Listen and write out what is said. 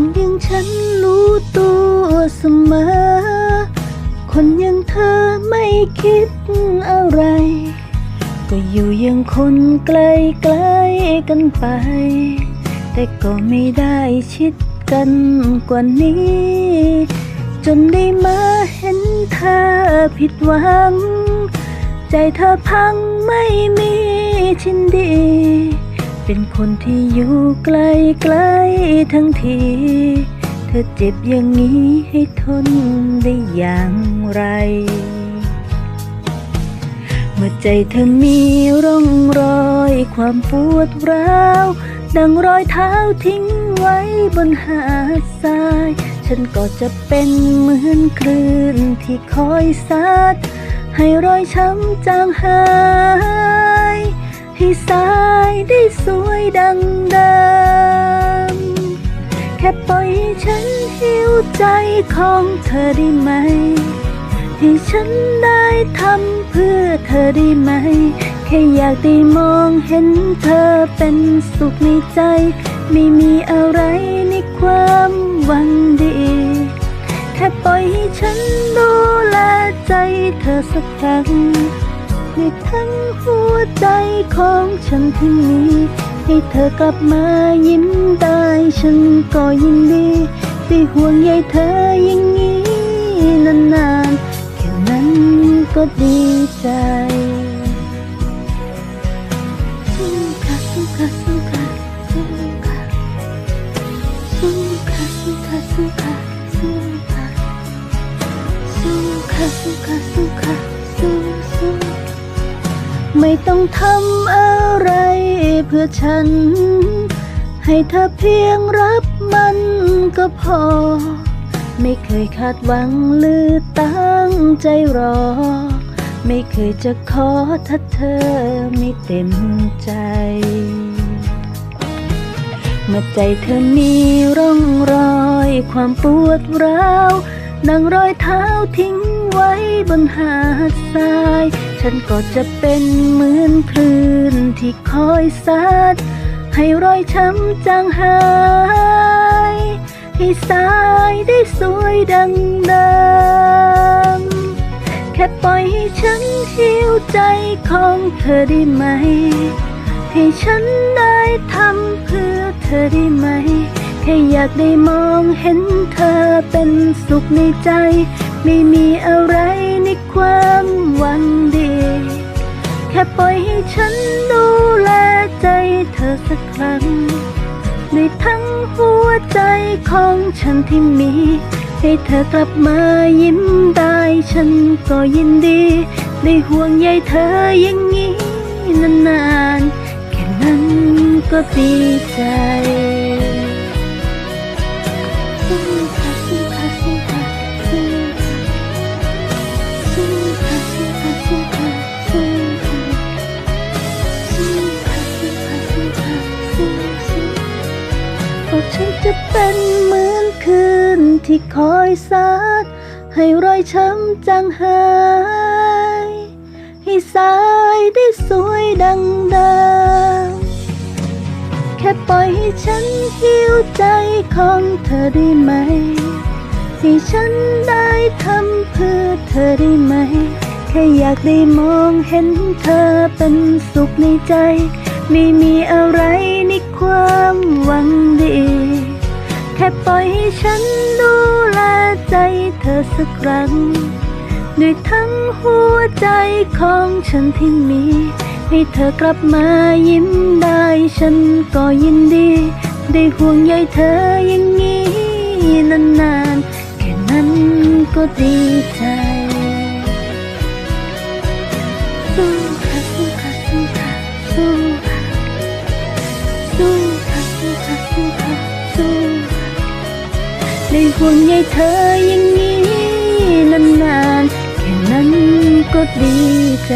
นยังฉันรู้ตัวเสมอ คนอย่างเธอไม่คิดอะไร ก็อยู่อยังคนไกลไกลกันไป แต่ก็ไม่ได้ชิดกันกว่านี้ จนได้มาเห็นเธอผิดหวัง ใจเธอพังไม่มีชิ้นดี เป็นคนที่อยู่ไกลไกลทั้งที เธอเจ็บอย่างนี้ให้ทนได้อย่างไร เมื่อใจเธอมีร่องรอยความปวดร้าว ดังรอยเท้าทิ้งไว้บนหาดทราย ฉันก็จะเป็นเหมือนคลื่นที่คอยซัดให้รอยช้ำจางหาย ใจของเธอได้ไหม ให้ฉันได้ทำเพื่อเธอได้ไหม แค่อยากได้มองเห็นเธอเป็นสุขในใจ ไม่มีอะไรในความหวังดี แค่ปล่อยให้ฉันดูแลใจเธอสักครั้งในทั้งหัวใจของฉันที่มีให้เธอกลับมายิ้มได้ฉันก็ยินดี ได้ห่วงใยเธออย่างนี้นานๆแค่นั้นก็ดีใจสู้ค่ะสู้ค่ะสู้ค่ะสู้ค่ะสู้ค่ะสู้ค่ะสู้ค่ะสู้ค่ะสู้ค่ะสู้ค่ะสู้ค่ะสู้สู้ไม่ต้องทำอะไรเพื่อฉัน ให้เธอเพียงรับมัน ก็พอ ไม่เคยคาดหวังหรือตั้งใจรอ ไม่เคยจะขอถ้าเธอไม่เต็มใจ เมื่อใจเธอมีร่องรอยความปวดร้าวดังรอยเท้าทิ้งไว้บนหาดทราย ฉันก็จะเป็นเหมือนคลื่นที่คอยซัดให้รอยช้ำจางหาย ให้สายได้สวยดังเดิมแค่ปล่อยให้ฉันหิวใจของเธอได้ไหม ให้ฉันได้ทำเพื่อเธอได้ไหม แค่อยากได้มองเห็นเธอเป็นสุขในใจ ไม่มีอะไรในความหวังดี แค่ปล่อยให้ฉันดูแลใจเธอสักครั้ง ในทั้งหัวใจของฉันที่มี ให้เธอกลับมายิ้มได้ฉันก็ยินดี ได้ห่วงใยเธออย่างนี้นานๆ แค่นั้นก็ดีใจ ที่คอยซัดให้รอยช้ำจางหาย ให้สายได้สวยดังเดิมแค่ปล่อยให้ฉันหิวใจของเธอได้ไหม ให้ฉันได้ทำเพื่อเธอได้ไหม แค่อยากได้มองเห็นเธอเป็นสุขในใจ ไม่มีอะไรในความหวังดี แค่ปล่อยให้ฉัน เธอสักครั้ง ด้วยทั้งหัวใจของฉันที่มี ให้เธอกลับมายิ้มได้ ฉันก็ยินดี ได้ห่วงใยเธออย่างนี้ นานๆ แค่นั้นก็ดีใจได้ห่วงใยเธอยัง ก็ดีใจ